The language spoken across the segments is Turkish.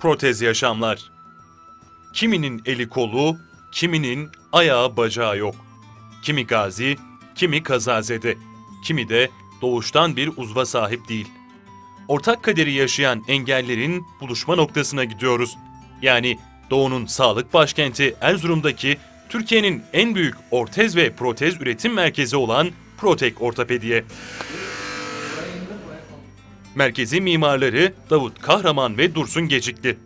protez yaşamlar. Kiminin eli kolu, kiminin ayağı bacağı yok. Kimi gazi, kimi kazazede, kimi de doğuştan bir uzva sahip değil. Ortak kaderi yaşayan engellerin buluşma noktasına gidiyoruz. Yani Doğu'nun sağlık başkenti Erzurum'daki Türkiye'nin en büyük ortez ve protez üretim merkezi olan Protek Ortopedi'ye. Merkezi mimarları Davut Kahraman ve Dursun Gecikli.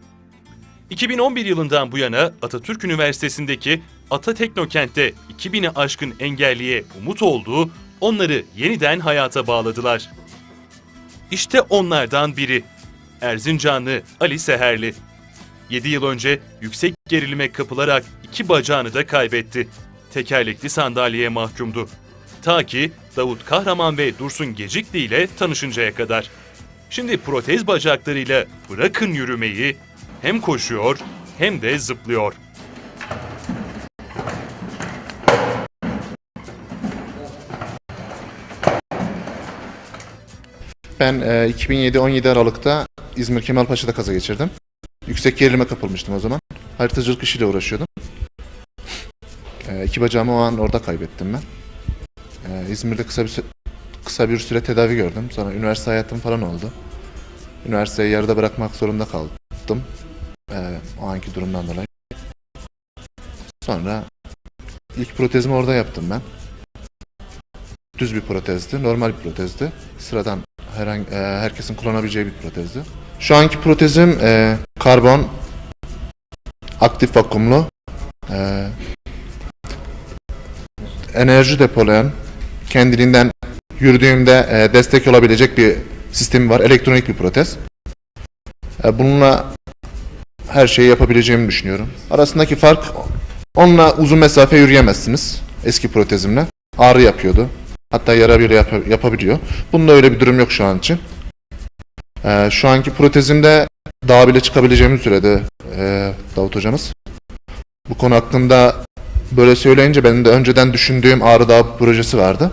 2011 yılından bu yana Atatürk Üniversitesi'ndeki Ata Teknokent'te 2000'i aşkın engelliye umut olduğu onları yeniden hayata bağladılar. İşte onlardan biri. Erzincanlı Ali Seherli. 7 yıl önce yüksek gerilime kapılarak iki bacağını da kaybetti. Tekerlekli sandalyeye mahkumdu. Ta ki Davut Kahraman ve Dursun Gecikli ile tanışıncaya kadar. Şimdi protez bacaklarıyla bırakın yürümeyi hem koşuyor hem de zıplıyor. Ben e, 2007-17 Aralık'ta İzmir Kemalpaşa'da kaza geçirdim. Yüksek gerilime kapılmıştım o zaman. Haritacılık işiyle uğraşıyordum. E, iki bacağımı o an orada kaybettim ben. E, İzmir'de kısa bir kısa bir süre tedavi gördüm. Sonra üniversite hayatım falan oldu. Üniversiteyi yarıda bırakmak zorunda kaldım. E, o anki durumdan dolayı. Sonra ilk protezimi orada yaptım ben. Düz bir protezdi, normal bir protezdi. Sıradan herhangi, e, herkesin kullanabileceği bir protezdi. Şu anki protezim e, karbon, aktif vakumlu, e, enerji depolayan, kendiliğinden yürüdüğümde e, destek olabilecek bir sistemi var. Elektronik bir protez. E, bununla her şeyi yapabileceğimi düşünüyorum. Arasındaki fark, onunla uzun mesafe yürüyemezsiniz eski protezimle. Ağrı yapıyordu. Hatta yara bile yap- yapabiliyor. Bunda öyle bir durum yok şu an için. Ee, şu anki protezimde dağa bile çıkabileceğimi söyledi e, Davut hocamız. Bu konu hakkında böyle söyleyince benim de önceden düşündüğüm Ağrı Dağı projesi vardı.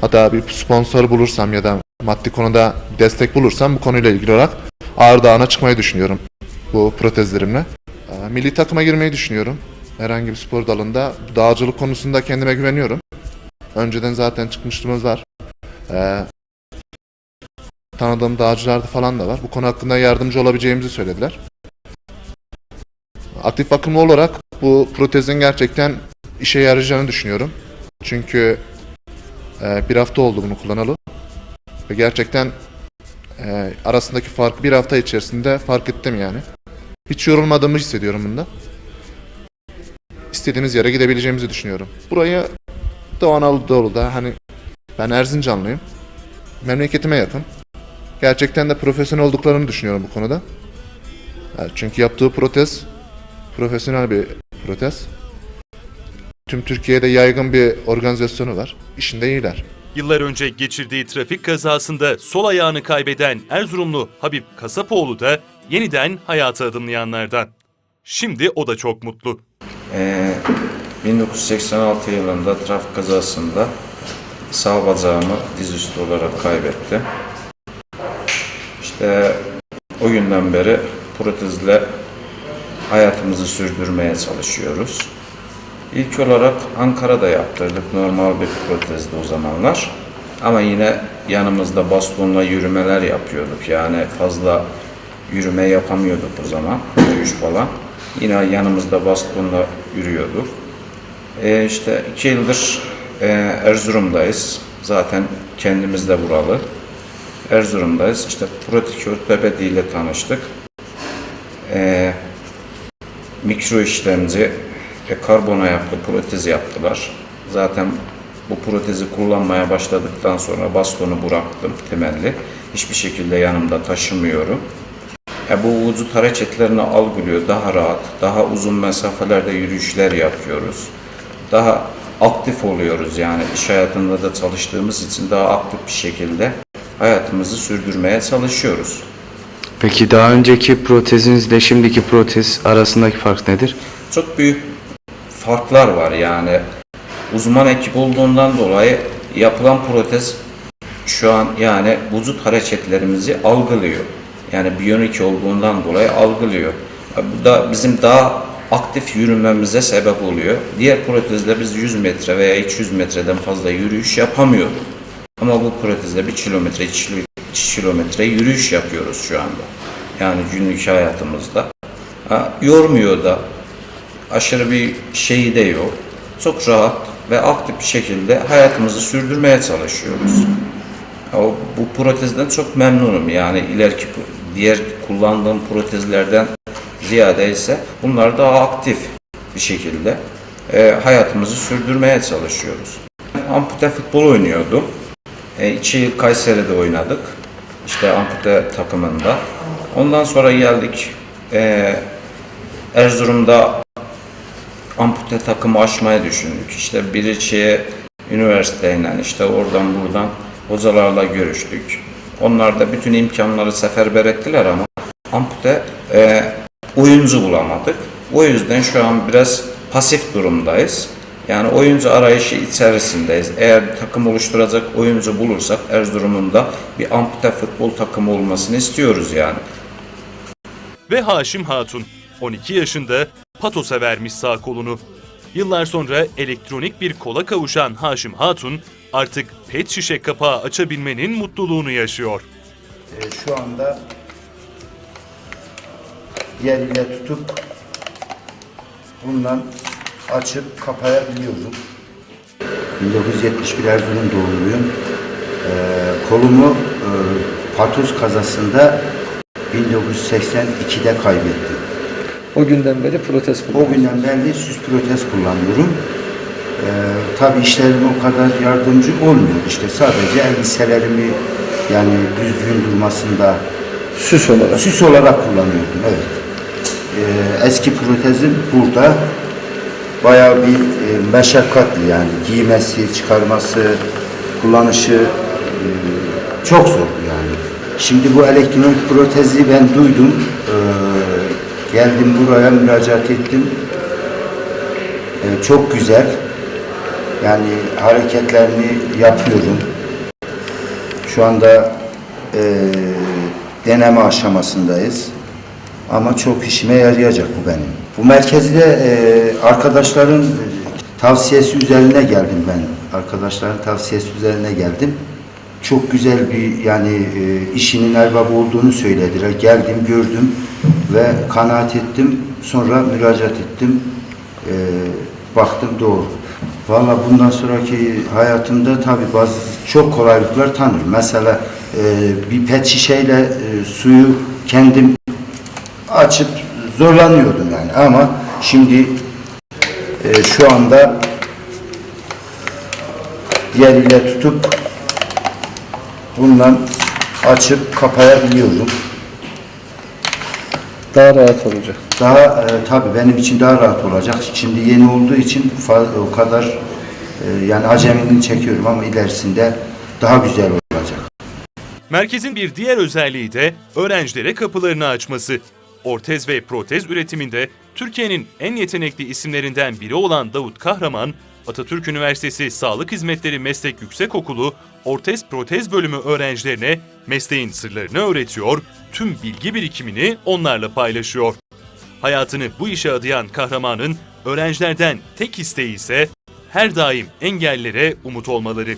Hatta bir sponsor bulursam ya da maddi konuda destek bulursam bu konuyla ilgili olarak Ağrı Dağı'na çıkmayı düşünüyorum bu protezlerimle. Ee, milli takıma girmeyi düşünüyorum. Herhangi bir spor dalında. Dağcılık konusunda kendime güveniyorum. Önceden zaten çıkmışlığımız var. Ee, tanıdığım dağcılar da falan da var. Bu konu hakkında yardımcı olabileceğimizi söylediler. Aktif bakımlı olarak bu protezin gerçekten işe yarayacağını düşünüyorum. Çünkü e, bir hafta oldu bunu kullanalı. Ve gerçekten e, arasındaki farkı bir hafta içerisinde fark ettim yani. Hiç yorulmadığımı hissediyorum bunda. İstediğimiz yere gidebileceğimizi düşünüyorum. Burayı Doğu Anadolu'da hani ben Erzincanlıyım. Memleketime yakın. Gerçekten de profesyonel olduklarını düşünüyorum bu konuda. Yani çünkü yaptığı protez profesyonel bir protez. Tüm Türkiye'de yaygın bir organizasyonu var. İşinde iyiler. Yıllar önce geçirdiği trafik kazasında sol ayağını kaybeden Erzurumlu Habib Kasapoğlu da yeniden hayata adımlayanlardan. Şimdi o da çok mutlu. Ee, 1986 yılında trafik kazasında sağ bacağımı dizüstü olarak kaybettim. İşte o günden beri protezle hayatımızı sürdürmeye çalışıyoruz. İlk olarak Ankara'da yaptırdık. Normal bir protezdi o zamanlar. Ama yine yanımızda bastonla yürümeler yapıyorduk. Yani fazla yürüme yapamıyorduk o zaman. Yürüyüş falan. Yine yanımızda bastonla yürüyorduk. E işte iki yıldır e, Erzurum'dayız. Zaten kendimiz de buralı. Erzurum'dayız. İşte Protik Ortopedi ile tanıştık. E, mikro işlemci ve karbon ayaklı protez yaptılar. Zaten bu protezi kullanmaya başladıktan sonra bastonu bıraktım temelli. Hiçbir şekilde yanımda taşımıyorum. E, bu vücut hareketlerini algılıyor. Daha rahat, daha uzun mesafelerde yürüyüşler yapıyoruz. Daha aktif oluyoruz yani iş hayatında da çalıştığımız için daha aktif bir şekilde hayatımızı sürdürmeye çalışıyoruz. Peki daha önceki protezinizle şimdiki protez arasındaki fark nedir? Çok büyük farklar var yani uzman ekip olduğundan dolayı yapılan protez şu an yani vücut hareketlerimizi algılıyor. Yani biyonik olduğundan dolayı algılıyor. Bu da bizim daha aktif yürümemize sebep oluyor. Diğer protezle biz 100 metre veya 200 metreden fazla yürüyüş yapamıyorduk. Ama bu protezle 1 kilometre, 2 kilometre yürüyüş yapıyoruz şu anda. Yani günlük hayatımızda. Ha, yormuyor da, aşırı bir şeyi de yok. Çok rahat ve aktif bir şekilde hayatımızı sürdürmeye çalışıyoruz. O, bu protezden çok memnunum. Yani ileriki diğer kullandığım protezlerden ziyade ise bunlar daha aktif bir şekilde e, hayatımızı sürdürmeye çalışıyoruz. Ampute futbol oynuyordum. E, iki Kayseri'de oynadık. İşte ampute takımında. Ondan sonra geldik e, Erzurum'da ampute takımı açmayı düşündük. İşte Biriçi'ye üniversiteyle işte oradan buradan hocalarla görüştük. Onlar da bütün imkanları seferber ettiler ama ampute e, oyuncu bulamadık. O yüzden şu an biraz pasif durumdayız. Yani oyuncu arayışı içerisindeyiz. Eğer bir takım oluşturacak oyuncu bulursak Erzurum'un da bir ampute futbol takımı olmasını istiyoruz yani. Ve Haşim Hatun 12 yaşında patosa vermiş sağ kolunu. Yıllar sonra elektronik bir kola kavuşan Haşim Hatun artık pet şişe kapağı açabilmenin mutluluğunu yaşıyor. Ee, şu anda yeriyle tutup bundan açıp kapayabiliyorum. 1971 Erzurum doğumluyum. Ee, kolumu e, patos kazasında 1982'de kaybettim. O günden beri protez O kullanıyorsunuz. günden beri süs protez kullanıyorum. Ee, tabii işlerim o kadar yardımcı olmuyor. İşte sadece elbiselerimi yani düzgün durmasında Süs olarak. Süs olarak kullanıyordum, evet. Ee, eski protezim burada bayağı bir e, meşakkatli yani giymesi, çıkarması, kullanışı e, çok zordu yani. Şimdi bu elektronik protezi ben duydum, Ee, geldim buraya müracaat ettim. Ee, çok güzel, yani hareketlerini yapıyorum. Şu anda e, deneme aşamasındayız. Ama çok işime yarayacak bu benim. Bu merkezi de e, arkadaşların tavsiyesi üzerine geldim ben. Arkadaşların tavsiyesi üzerine geldim. Çok güzel bir yani e, işinin erbabı olduğunu söylediler. Geldim, gördüm ve kanaat ettim. Sonra müracaat ettim. E, baktım doğru. Valla bundan sonraki hayatımda tabii bazı çok kolaylıklar tanırım. Mesela e, bir pet şişeyle e, suyu kendim açıp zorlanıyordum yani ama şimdi e, şu anda diğeriyle tutup bundan açıp kapayabiliyorum. Daha rahat olacak. Daha e, tabii benim için daha rahat olacak. Şimdi yeni olduğu için o kadar e, yani acemiliğini çekiyorum ama ilerisinde daha güzel olacak. Merkezin bir diğer özelliği de öğrencilere kapılarını açması. Ortez ve protez üretiminde Türkiye'nin en yetenekli isimlerinden biri olan Davut Kahraman, Atatürk Üniversitesi Sağlık Hizmetleri Meslek Yüksekokulu Ortez Protez Bölümü öğrencilerine mesleğin sırlarını öğretiyor, tüm bilgi birikimini onlarla paylaşıyor. Hayatını bu işe adayan kahramanın öğrencilerden tek isteği ise her daim engellilere umut olmaları.